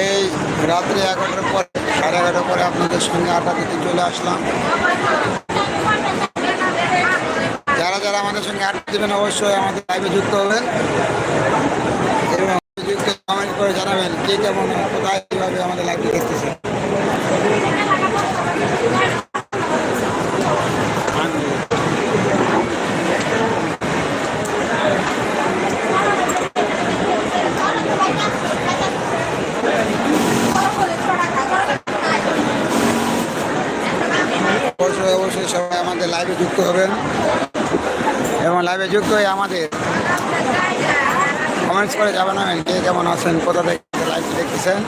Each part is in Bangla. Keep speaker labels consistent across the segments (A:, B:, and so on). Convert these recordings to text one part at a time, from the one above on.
A: এই রাত্রে এগারোটার পরে, সাড়ে এগারোটার পরে আপনাদের সঙ্গে আড্ডা দিতে চলে আসলাম। যারা যারা আমাদের সঙ্গে আড্ডা দেবেন, অবশ্যই আমাদের লাইভে যুক্ত হবেন এবং কমেন্ট করে জানাবেন কে কেমন, কোথায়, কীভাবে আমাদের লাইভে দেখতেছে অবশ্যই অবশ্যই সবাই আমাদের লাইভে যুক্ত হবেন। এবং লাইভে যুক্ত হয়ে আমাদের কমেন্টস করে জানাবেন কে কেমন আছেন, কোথা থেকে লাইভ দেখতেছেন।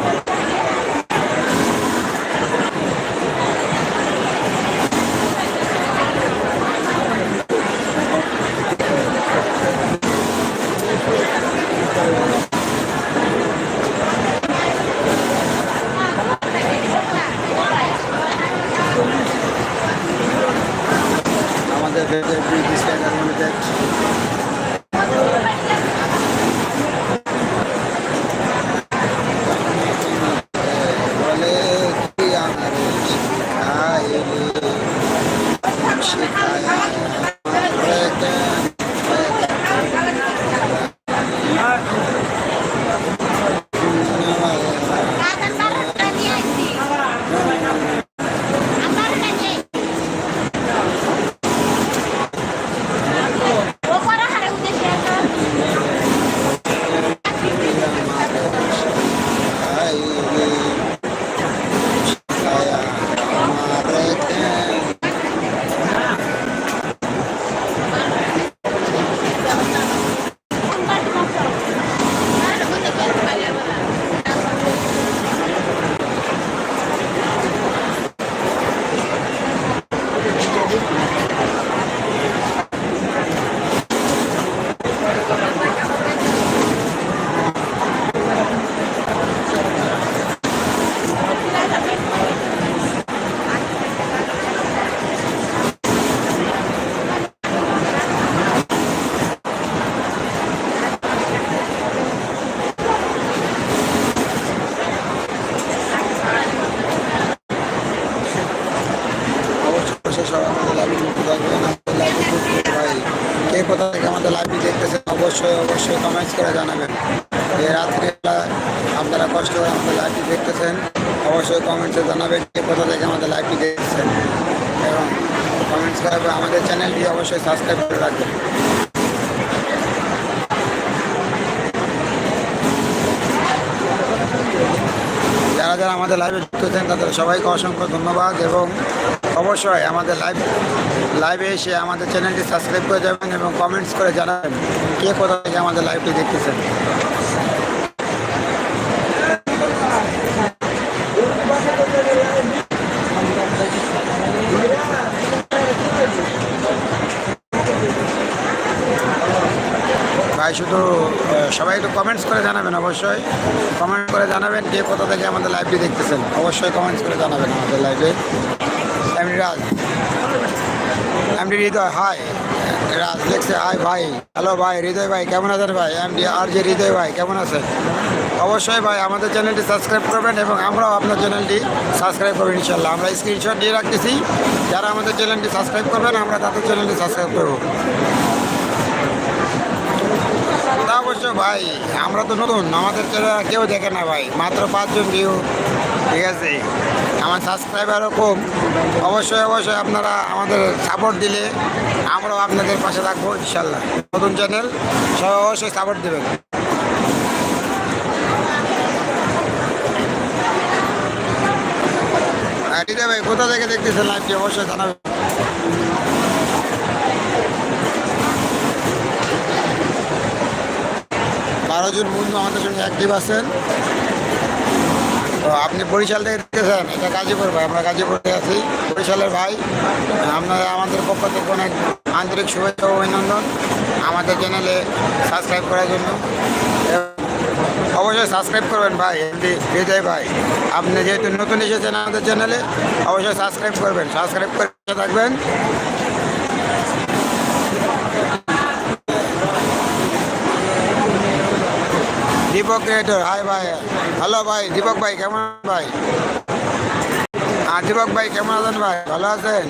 A: that, that, that, that, that, that, that, that, that, that, that, that, that, that, that, আমাদের লাইভটি দেখছেন। এবং কমেন্টস করার পর আমাদের চ্যানেলটি অবশ্যই সাবস্ক্রাইব করে রাখবেন। যারা যারা আমাদের লাইভে যুক্ত হচ্ছেন তাদের সবাইকে অসংখ্য ধন্যবাদ এবং অবশ্যই আমাদের লাইভ লাইভে এসে আমাদের চ্যানেলটি সাবস্ক্রাইব করে যাবেন এবং কমেন্টস করে জানাবেন কে কোথা থেকে আমাদের লাইভটি দেখতেছেন। ভাই, শুধু সবাই একটু কমেন্টস করে জানাবেন অবশ্যই। কমেন্ট করে জানাবেন কে কোথা থেকে আমাদের লাইভটি দেখতেছেন। অবশ্যই কমেন্টস করে জানাবেন আমাদের লাইভে এমনি রাজ। এমডি হৃদয় হাই রাজ দেখছে হাই ভাই। হ্যালো ভাই, হৃদয় ভাই, কেমন আছেন ভাই? এমডি আর যে হৃদয় ভাই, কেমন আছেন? অবশ্যই ভাই, আমাদের চ্যানেলটি সাবস্ক্রাইব করবেন এবং আমরাও আপনার চ্যানেলটি সাবস্ক্রাইব করবেন ইনশাল্লাহ আমরা স্ক্রিনশট দিয়ে রাখতেছি। যারা আমাদের চ্যানেলটি সাবস্ক্রাইব করবেন, আমরা তাদের চ্যানেলটি সাবস্ক্রাইব করব। অবশ্য ভাই, আমরা তো নতুন, আমাদের চ্যানেল কেউ দেখে না ভাই, মাত্র পাঁচজন ভিউ ঠিক আছে? আমার সাবস্ক্রাইবারও কম। অবশ্যই অবশ্যই আপনারা আমাদের সাপোর্ট দিলে আমরাও আপনাদের পাশে থাকব, ইনশাল্লাহ। নতুন চ্যানেল সবাই অবশ্যই সাপোর্ট দেবেন। হ্যাঁ আছে ভাই, কোথা থেকে দেখতেছেন লাইভটি অবশ্যই জানাবেন। বারো জন বন্ধু আমাদের সঙ্গে অ্যাক্টিভ আছেন। তো আপনি বরিশাল থেকে এটা গাজীপুর ভাই, আমরা গাজীপুরে আছি। বরিশালের ভাই, আপনারা আমাদের পক্ষ থেকে অনেক আন্তরিক শুভেচ্ছা অভিনন্দন আমাদের চ্যানেলে সাবস্ক্রাইব করার জন্য। অবশ্যই সাবস্ক্রাইব করবেন ভাই হৃদয় ভাই। আপনি যেহেতু নতুন এসেছেন আমাদের চ্যানেলে অবশ্যই সাবস্ক্রাইব করবেন সাবস্ক্রাইব করে থাকবেন। দীপক ক্রিয়েটর হাই ভাই হ্যালো ভাই দীপক ভাই, কেমন ভাই? হ্যাঁ দীপক ভাই, কেমন আছেন ভাই? ভালো আছেন?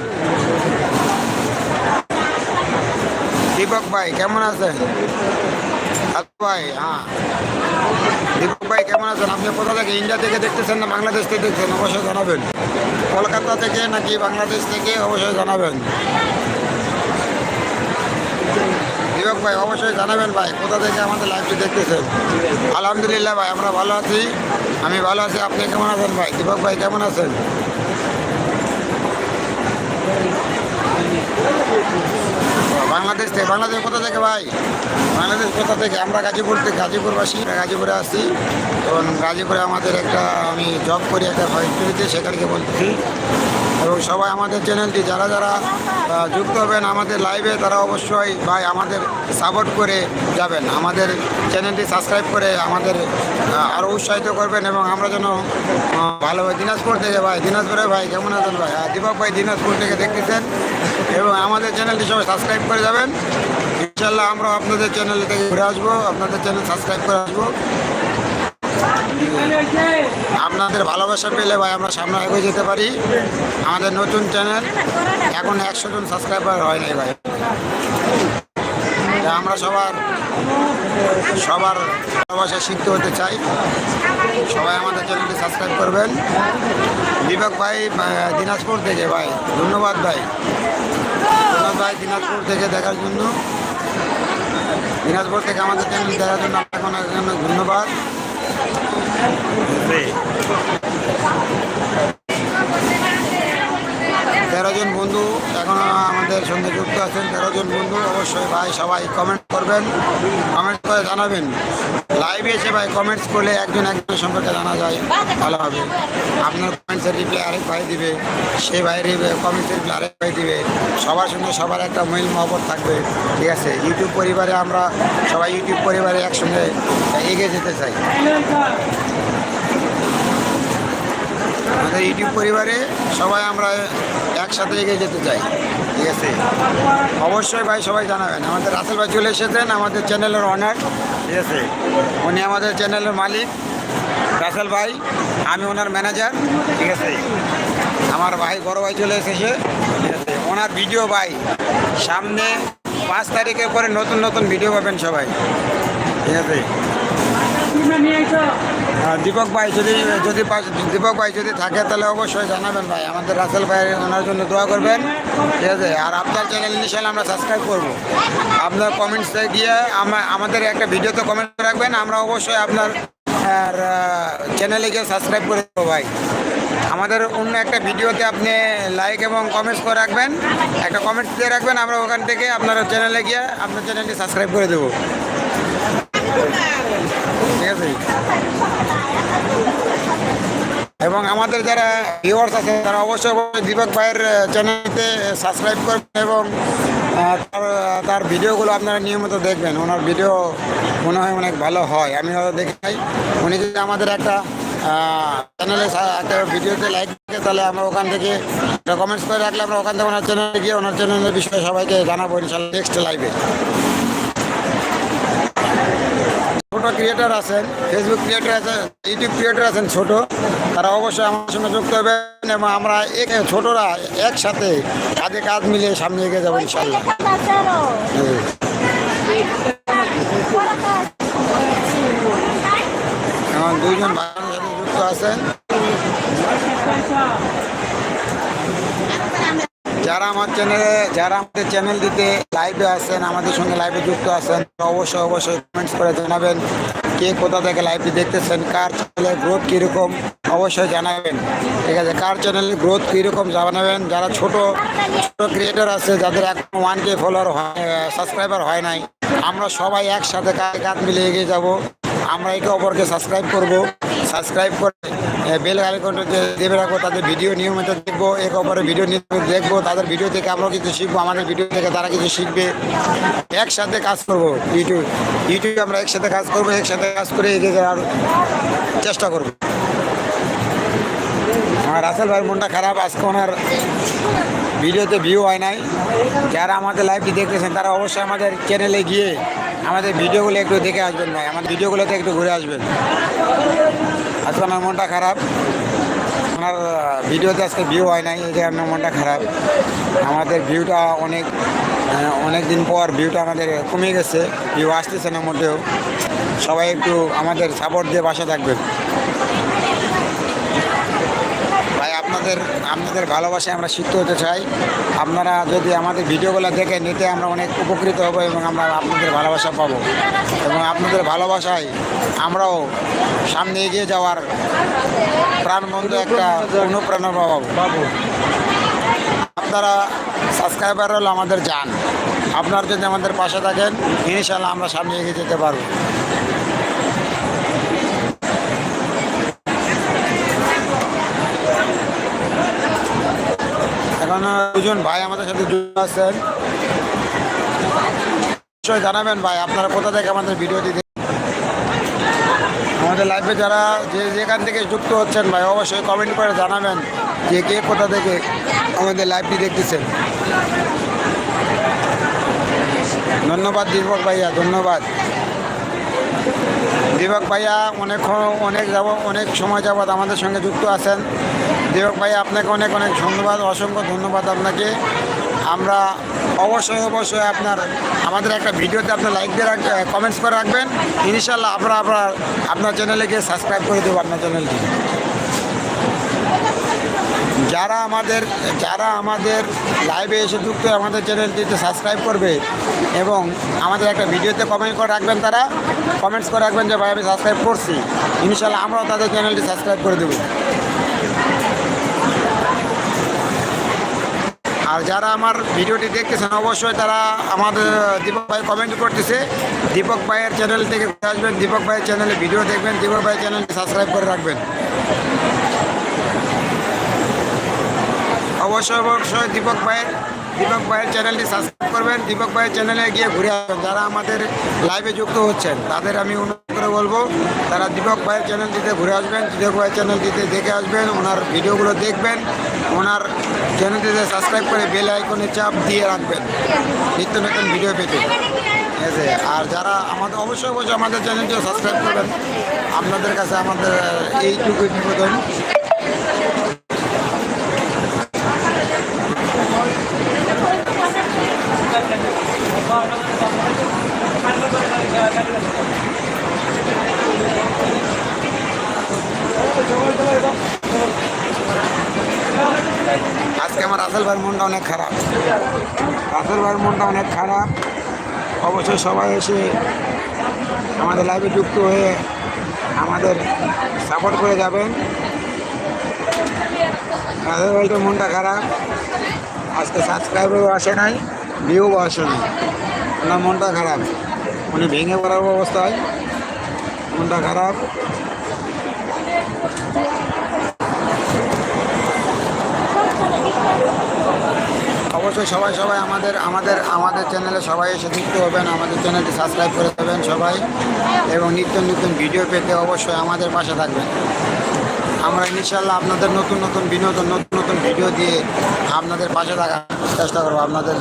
A: দীপক ভাই, কেমন আছেন? হ্যালো ভাই হ্যাঁ। দীপক ভাই, কেমন আছেন? আপনি কোথা থেকে? ইন্ডিয়া থেকে দেখতেছেন না বাংলাদেশ থেকে দেখছেন অবশ্যই জানাবেন। কলকাতা থেকে নাকি বাংলাদেশ থেকে? অবশ্যই জানাবেন। দীপক ভাই, অবশ্যই জানাবেন ভাই, কোথা থেকে আমাদের লাইভটি দেখতেছেন? আলহামদুলিল্লাহ ভাই, আমরা ভালো আছি। আমি ভালো আছি, আপনি কেমন আছেন ভাই? দীপক ভাই, কেমন আছেন? বাংলাদেশ থেকে, বাংলাদেশ কোথা থেকে ভাই? বাংলাদেশ কোথা থেকে? আমরা গাজীপুর থেকে, গাজীপুরবাসী। গাজীপুরে আসছি এবং গাজীপুরে আমাদের একটা, আমি জব করি একটা ফ্যাক্টরিতে সেখানকে বলতেছি। এবং সবাই আমাদের চ্যানেলটি যারা যারা যুক্ত হবেন আমাদের লাইভে তারা অবশ্যই ভাই আমাদের সাপোর্ট করে যাবেন। আমাদের চ্যানেলটি সাবস্ক্রাইব করে আমাদের আরও উৎসাহিত করবেন এবং আমরা যেন ভালোভাবে দিনাজপুর থেকে ভাই দিনাজপুরে ভাই কেমন আছেন ভাই? হ্যাঁ, দীপক ভাই দিনাজপুর থেকে দেখতেছেন। এবং আমাদের চ্যানেলটি সবাই সাবস্ক্রাইব করে যাবেন। ইনশাল্লাহ আমরা আপনাদের চ্যানেল থেকে ঘুরে আসব আপনাদের চ্যানেল সাবস্ক্রাইব করে আসব। আপনাদের ভালোবাসা পেলে ভাই আমরা সামনে এগিয়ে যেতে পারি। আমাদের নতুন চ্যানেল, এখন একশো জন সাবস্ক্রাইবার হয় নাই ভাই। আমরা সবার সবার ভালোবাসা শিখতে হতে চাই। সবাই আমাদের চ্যানেলটি সাবস্ক্রাইব করবেন। দীপক ভাই দিনাজপুর থেকে ভাই, ধন্যবাদ ভাই। ধন্যবাদ ভাই দিনাজপুর থেকে দেখার জন্য। দিনাজপুর থেকে আমাদের চ্যানেল দেখার জন্য আপনাকে অনেক ধন্যবাদ। তেরো জন বন্ধু এখন আমাদের সঙ্গে যুক্ত আছেন। তেরো জন বন্ধু অবশ্যই ভাই, সবাই কমেন্ট করবেন কমেন্ট করে জানাবেন। লাইভে এসে ভাই কমেন্টস করলে একজন একজনের সম্পর্কে জানা যায়, ভালো হবে। আপনার কমেন্টসের রিপ্লাই আরেক ভাই দিবে, সেই ভাইয়ের কমেন্টসের রিপ্লাই আরেক ভাই দিবে। সবার সঙ্গে সবার একটা মিল মহবত থাকবে, ঠিক আছে? ইউটিউব পরিবারে আমরা সবাই ইউটিউব পরিবারে একসঙ্গে এগিয়ে যেতে চাই। আমাদের ইউটিউব পরিবারে সবাই আমরা একসাথে এগিয়ে যেতে চাই। ঠিক আছে? অবশ্যই ভাই সবাই জানাবেন। আমাদের রাসেল ভাই চলে এসেছেন, আমাদের চ্যানেলের অনার ঠিক আছে? উনি আমাদের চ্যানেলের মালিক। রাসেল ভাই, আমি ওনার ম্যানেজার ঠিক আছে? আমার ভাই, বড় ভাই চলে এসেছে। ঠিক আছে? ওনার ভিডিও ভাই, সামনে পাঁচ তারিখের পরে নতুন নতুন ভিডিও পাবেন সবাই। ঠিক আছে? দীপক ভাই যদি যদি দীপক ভাই যদি থাকে তাহলে অবশ্যই জানাবেন ভাই। আমাদের রাসেল ভাই ওনার জন্য দোয়া করবেন। ঠিক আছে? আর আপনার চ্যানেল ইনশাল্লাহ আমরা সাবস্ক্রাইব করব। আপনার কমেন্টসে গিয়ে আমা- আমাদের একটা ভিডিওতে কমেন্ট রাখবেন। আমরা অবশ্যই আপনার, আর চ্যানেলে গিয়ে সাবস্ক্রাইব করে দেবো ভাই। আমাদের অন্য একটা ভিডিওতে আপনি লাইক এবং কমেন্টস করে রাখবেন। একটা কমেন্টস দিয়ে রাখবেন। আমরা ওখান থেকে আপনার চ্যানেলে গিয়ে আপনার চ্যানেলটি সাবস্ক্রাইব করে দেবো। ঠিক আছে? এবং আমাদের যারা ভিউয়ার্স আছে, তারা অবশ্যই দীপক ভাইয়ের চ্যানেলতে সাবস্ক্রাইব করবেন এবং তার তার ভিডিওগুলো আপনারা নিয়মিত দেখবেন। ওনার ভিডিও মনে হয় অনেক ভালো হয়। আমি হয়তো দেখে যাই উনি যদি আমাদের একটা চ্যানেলে একটা ভিডিওতে লাইক থাকে তাহলে আমরা ওখান থেকে কমেন্টস করে রাখলে আমরা ওখান থেকে ওনার চ্যানেলে গিয়ে, ওনার চ্যানেলের বিষয়ে সবাইকে জানাব, ইনশাল্লাহ নেক্সট লাইভে ছোট ক্রিয়েটার আছেন ফেসবুক ক্রিয়েটার আছেন ইউটিউব ক্রিয়েটার আছেন ছোট, তারা অবশ্যই আমার সঙ্গে যুক্ত হবেন এবং আমরা ছোটরা একসাথে কাঁধে কাঁধ মিলিয়ে সামনে এগিয়ে যাব ইনশাল্লাহ। এখন দুইজন ভাইয়ের যুক্ত আছেন যারা আমার চ্যানেলে যারা আমাদের চ্যানেল দিতে লাইভে আছেন আমাদের সঙ্গে লাইভে যুক্ত আছেন অবশ্যই অবশ্যই কমেন্টস করে জানাবেন, কে কোথা থেকে লাইভটি দেখতেছেন, কার চ্যানেলের গ্রোথ কীরকম, অবশ্যই জানাবেন। ঠিক আছে, কার চ্যানেলের গ্রোথ কীরকম জানাবেন, যারা ছোট ছোট ক্রিয়েটার আছে, যাদের এখন ওয়ান কে ফলোয়ার সাবস্ক্রাইবার হয় নাই, আমরা সবাই একসাথে কাঁধ মিলে এগিয়ে যাব, আমরা একে অপরকে সাবস্ক্রাইব করব। সাবস্ক্রাইব করে বেল আইকনটা দেবে রাখব, তাদের ভিডিও নিয়মিত দেখব, একে অপরের ভিডিও নিয়মিত দেখব, তাদের ভিডিও থেকে আমরাও কিছু শিখব, আমাদের ভিডিও থেকে তারা কিছু শিখবে। একসাথে কাজ করব, ইউটিউব, ইউটিউবে আমরা একসাথে কাজ করব, একসাথে কাজ করে এগিয়ে যাওয়ার চেষ্টা করব। আমার রাসেল ভাইয়ের মনটা খারাপ, আজকে ওনার ভিডিওতে ভিউ হয় নাই। যারা আমাদের লাইভটি দেখতেছেন, তারা অবশ্যই আমাদের চ্যানেলে গিয়ে আমাদের ভিডিওগুলো একটু দেখে আসবেন ভাই আমার ভিডিওগুলোতে একটু ঘুরে আসবেন। আজকে আমার মনটা খারাপ। আমার ভিডিওতে আজকে ভিউ হয় নাই, এই আমার মনটা খারাপ। আমাদের ভিউটা অনেক অনেক দিন পর ভিউটা আমাদের কমে গেছে ভিউ আসতেছে না মোটেও। সবাই একটু আমাদের সাপোর্ট দিয়ে বাসা থাকবেন ভাই আপনাদের আপনাদের ভালোবাসায় আমরা শিখতে হতে চাই। আপনারা যদি আমাদের ভিডিওগুলো দেখেন নিতে আমরা অনেক উপকৃত হব এবং আমরা আপনাদের ভালোবাসা পাবো। এবং আপনাদের ভালোবাসায় আমরাও সামনে এগিয়ে যাওয়ার প্রাণবন্ধ একটা অনুপ্রেরণা পাবো। পাবো আপনারা সাবস্ক্রাইবার হলো আমাদের যান। আপনারা যদি আমাদের পাশে থাকেন ইনশাল্লাহ আমরা সামনে এগিয়ে যেতে পারব এখন দুজন ভাই আমাদের সাথে আছেন। অবশ্যই জানাবেন ভাই, আপনারা কোথা থেকে আমাদের ভিডিওটি আমাদের লাইফে যারা যে যেখান থেকে যুক্ত হচ্ছেন ভাই, অবশ্যই কমেন্ট করে জানাবেন যে কে কোথা থেকে আমাদের লাইভটি দেখতেছেন। ধন্যবাদ দীপক ভাইয়া, ধন্যবাদ। দীপক ভাইয়া, অনেক অনেক যাব, অনেক সময় যাবৎ আমাদের সঙ্গে যুক্ত আছেন। দীপক ভাইয়া, আপনাকে অনেক অনেক ধন্যবাদ, অসংখ্য ধন্যবাদ আপনাকে। আমরা অবশ্যই অবশ্যই আপনার, আমাদের একটা ভিডিওতে আপনার লাইক দিয়ে কমেন্টস করে রাখবেন। ইনশাল্লাহ আমরা আপনার আপনার চ্যানেলে গিয়ে সাবস্ক্রাইব করে দেবো আপনার চ্যানেলটি যারা আমাদের যারা আমাদের লাইভে এসে যুক্ত আমাদের চ্যানেলটিতে সাবস্ক্রাইব করবে এবং আমাদের একটা ভিডিওতে কমেন্ট করে রাখবেন তারা কমেন্টস করে রাখবেন যে, ভাই, আমি সাবস্ক্রাইব করছি। ইনশাল্লাহ আমরাও তাদের চ্যানেলটি সাবস্ক্রাইব করে দেবো। আর যারা আমার ভিডিওটি দেখতেছেন, অবশ্যই তারা আমাদের, দীপক ভাই কমেন্ট করতেছে। দীপক ভাইয়ের চ্যানেল থেকে আসবেন। দীপক ভাইয়ের চ্যানেলে ভিডিও দেখবেন। দীপক ভাইয়ের চ্যানেলটি সাবস্ক্রাইব করে রাখবেন। অবশ্যই অবশ্যই দীপক ভাইয়ের দীপক ভাইয়ের চ্যানেলটি সাবস্ক্রাইব করবেন। দীপক ভাইয়ের চ্যানেলে গিয়ে ঘুরে আসবেন। যারা আমাদের লাইভে যুক্ত হচ্ছেন, তাদের আমি অনুরোধ করে বলব, তারা দীপক ভাইয়ের চ্যানেলটিতে ঘুরে আসবেন, দীপক ভাইয়ের চ্যানেলটিতে দেখে আসবেন, ওনার ভিডিওগুলো দেখবেন, ওনার চ্যানেলটিতে সাবস্ক্রাইব করে বেল আইকনে চাপ দিয়ে রাখবেন, নিত্য নতুন ভিডিও পেতে। আর যারা আমাদের, অবশ্যই অবশ্যই আমাদের চ্যানেলটিও সাবস্ক্রাইব করবেন। আপনাদের কাছে আমাদের এইটুকুই নিবেদন। ভাইয়ের মনটা অনেক খারাপ। ভাইয়ের মনটা অনেক খারাপ। অবশ্যই সবাই এসে আমাদের লাইভে যুক্ত হয়ে আমাদের সাপোর্ট করে যাবেন। রাসেল ভাইটার মনটা খারাপ। আজকে সাবস্ক্রাইবারও আসে নাই ভিউ আসে নাই ওনার মনটা খারাপ। উনি ভেঙে পড়ার অবস্থায় মনটা খারাপ। অবশ্যই সবাই সবাই আমাদের আমাদের আমাদের চ্যানেলে সবাই এসে যুক্ত হবেন, আমাদের চ্যানেলটি সাবস্ক্রাইব করে দেবেন সবাই এবং নিত্য নতুন ভিডিও পেতে অবশ্যই আমাদের পাশে থাকবেন। আমরা ইনশাল্লাহ আপনাদের নতুন নতুন বিনোদন, নতুন নতুন ভিডিও দিয়ে আপনাদের পাশে থাকার চেষ্টা করব আপনাদের।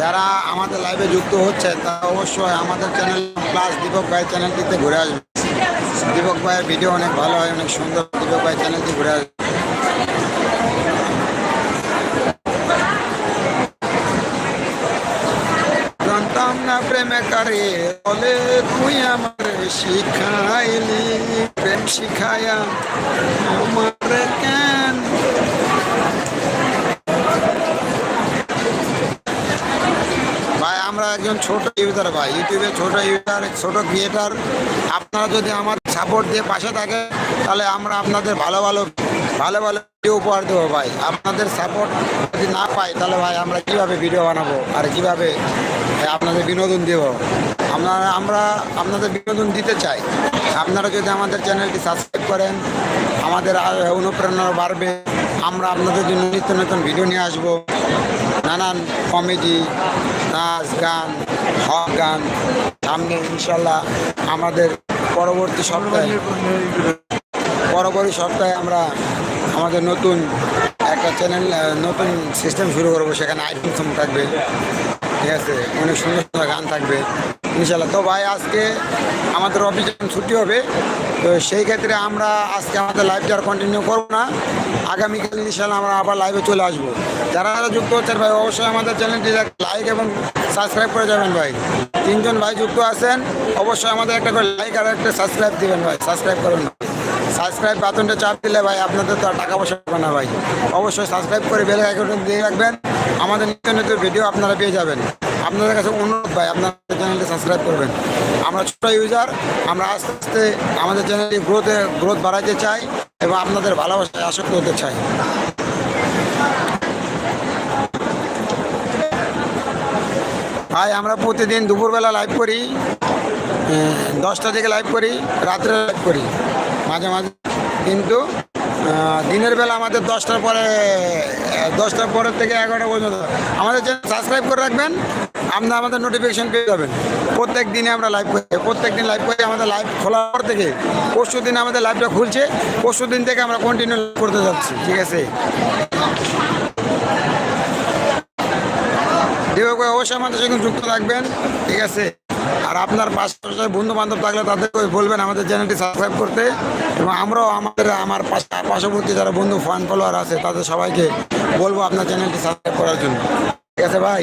A: যারা আমাদের লাইভে যুক্ত হচ্ছে তারা অবশ্যই আমাদের চ্যানেল প্লাস দীপক ভাইয়ের চ্যানেলটিতে ঘুরে আসবে দীপক ভাইয়ের ভিডিও অনেক ভালো হয়, অনেক সুন্দর। দীপক ভাইয়ের চ্যানেলটি ঘুরে আসবে না প্রেমে কারে বলে তুই আমার শিখাইলি প্রেম শিখায়া আমার কেন ভাই আমরা একজন ছোট ইউজার ভাই ইউটিউবে ছোট ইউজার ছোট ক্রিয়েটার আপনারা যদি আমার সাপোর্ট দিয়ে পাশে থাকে, তাহলে আমরা আপনাদের ভালো ভালো ভালো ভালো ভিডিও উপহার দেবো, ভাই। আপনাদের সাপোর্ট যদি না পাই, তাহলে ভাই, আমরা কীভাবে ভিডিও বানাবো? আর কীভাবে আপনাদের বিনোদন দেব। আপনারা আমরা আপনাদের বিনোদন দিতে চাই। আপনারা যদি আমাদের চ্যানেলটি সাবস্ক্রাইব করেন, আমাদের অনুপ্রেরণা বাড়বে। আমরা আপনাদের জন্য নিত্য নতুন ভিডিও নিয়ে আসব। নানান কমেডি, নাচ গান, হক গান। সামনে ইনশাল্লাহ আমাদের পরবর্তী সপ্তাহে পরবর্তী সপ্তাহে আমরা আমাদের নতুন একটা চ্যানেল নতুন সিস্টেম শুরু করব। সেখানে আইটেম থাকবে। ঠিক আছে? অনেক সুন্দর সুন্দর গান থাকবে। ইনশাল্লাহ তো ভাই, আজকে আমাদের অফিস ছুটি হবে। তো সেই ক্ষেত্রে আমরা আজকে আমাদের লাইভটা আর কন্টিনিউ করব না। আগামীকাল ইনশাল্লাহ আমরা আবার লাইভে চলে আসব। যারা যারা যুক্ত হচ্ছেন ভাই, অবশ্যই আমাদের চ্যানেলটি লাইক এবং সাবস্ক্রাইব করে যাবেন ভাই। তিনজন ভাই যুক্ত আছেন, অবশ্যই আমাদের একটা করে লাইক আর একটা সাবস্ক্রাইব দিবেন ভাই। সাবস্ক্রাইব করুন সাবস্ক্রাইব বাটনটা চাপ দিলে ভাই, আপনাদের তো টাকা পয়সা পাবে না ভাই। অবশ্যই সাবস্ক্রাইব করে বেল আইকনটা দিয়ে রাখবেন। আমাদের নিত্য নিত্য ভিডিও আপনারা পেয়ে যাবেন। আপনাদের কাছে অনুরোধ ভাই, আপনার চ্যানেলটি সাবস্ক্রাইব করবেন। আমরা ছোট ইউজার আমরা আস্তে আস্তে আমাদের চ্যানেলটি গ্রোথে গ্রোথ বাড়াইতে চাই এবং আপনাদের ভালোবাসায় আসক্ত হতে চাই। ভাই, আমরা প্রতিদিন দুপুরবেলা লাইভ করি দশটা থেকে লাইভ করি, রাত্রে লাইভ করি। মাঝে মাঝে কিন্তু দিনের বেলা আমাদের দশটার পরে দশটার পরের থেকে এগারোটা পর্যন্ত। আমাদের চ্যানেল সাবস্ক্রাইব করে রাখবেন আপনারা আমাদের নোটিফিকেশন পেয়ে যাবেন। প্রত্যেক দিনে আমরা লাইভ করি। প্রত্যেক দিন লাইভ করি, আমাদের লাইভ খোলার পর থেকে। পরশু দিন আমাদের লাইভটা খুলছে, পরশু দিন থেকে আমরা কন্টিনিউ করতে যাচ্ছি, ঠিক আছে? এভাবে অবশ্যই আমাদের সঙ্গে যুক্ত থাকবেন, ঠিক আছে? আর আপনার পাশে বন্ধু বান্ধব থাকলে তাদেরকে বলবেন, আমাদের চ্যানেলটি সাবস্ক্রাইব করতে। এবং আমরাও আমাদের, আমার পার্শ্ববর্তী যারা বন্ধু ফান ফলোয়ার আছে, তাদের সবাইকে বলব আপনার চ্যানেলটি সাবস্ক্রাইব করার জন্য। ঠিক আছে ভাই?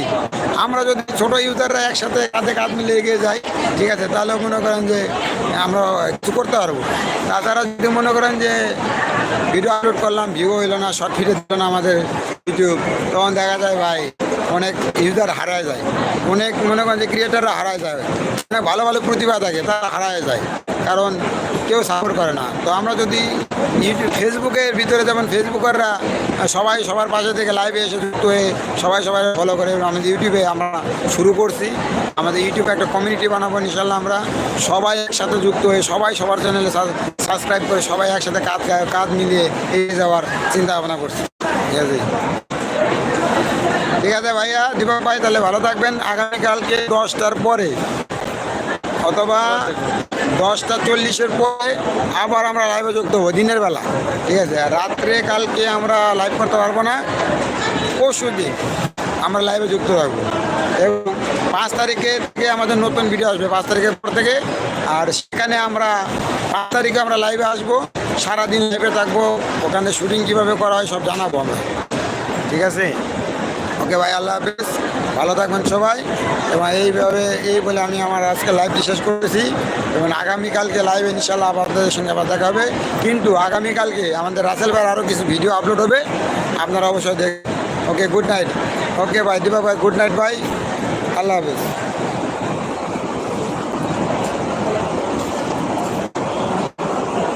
A: আমরা যদি ছোট ইউজাররা একসাথে কাঁধে কাঁধ মিলিয়ে এগিয়ে যাই, ঠিক আছে, তাহলেও মনে করেন যে আমরা কিছু করতে পারব। তাছাড়া যদি মনে করেন যে ভিডিও আপলোড করলাম ভিউ হইল না শর্ট ভিডিও দিল না আমাদের ইউটিউব তখন দেখা যায় ভাই অনেক ইউজার হারায় যায়। অনেক মনে করেন যে ক্রিয়েটাররা হারায় যায়। অনেক ভালো ভালো প্রতিভা থাকে, তারা হারায় যায়। কারণ কেউ সাপোর্ট করে না। তো আমরা যদি ইউটিউব ফেসবুকের ভিতরে যেমন ফেসবুকাররা সবাই সবার পাশে থেকে লাইভে এসে যুক্ত হয়ে সবাই সবাই ফলো করে আমাদের ইউটিউবে আমরা শুরু করছি। আমাদের ইউটিউবে একটা কমিউনিটি বানাবো ইনশাল্লাহ আমরা। সবাই একসাথে যুক্ত হয়ে, সবাই সবার চ্যানেলে সাবস্ক্রাইব করে সবাই একসাথে কাজ কাজ মিলিয়ে এগিয়ে যাওয়ার চিন্তা ভাবনা করছি। ঠিক আছে? ঠিক আছে ভাইয়া, দীপক ভাই, তাহলে ভালো থাকবেন। আগামীকালকে দশটার পরে অথবা দশটা চল্লিশের পরে আবার আমরা লাইভে যুক্ত হব দিনের বেলা। ঠিক আছে? রাত্রে কালকে আমরা লাইভ করতে পারব না, পরশু দিন আমরা লাইভে যুক্ত থাকব। এবং পাঁচ তারিখে থেকে আমাদের নতুন ভিডিও আসবে, পাঁচ তারিখের পর থেকে। আর সেখানে আমরা পাঁচ তারিখে আমরা লাইভে আসব, সারাদিন লাইভে থাকব, ওখানে শুটিং কীভাবে করা হয় সব জানাব আমরা। ঠিক আছে? ওকে ভাই, আল্লাহ হাফিজ। ভালো থাকবেন সবাই। এবং এইভাবে, এই বলে আমি আমার আজকে লাইভ শেষ করেছি এবং আগামীকালকে লাইভ ইনশাল্লাহ আপনাদের সঙ্গে আবার দেখা হবে। কিন্তু আগামীকালকে আমাদের রাসেল ভাইয়ের আরও কিছু ভিডিও আপলোড হবে। আপনারা অবশ্যই দেখ ওকে গুড নাইট ওকে ভাই দীপক ভাই গুড নাইট ভাই। আল্লাহ হাফিজ।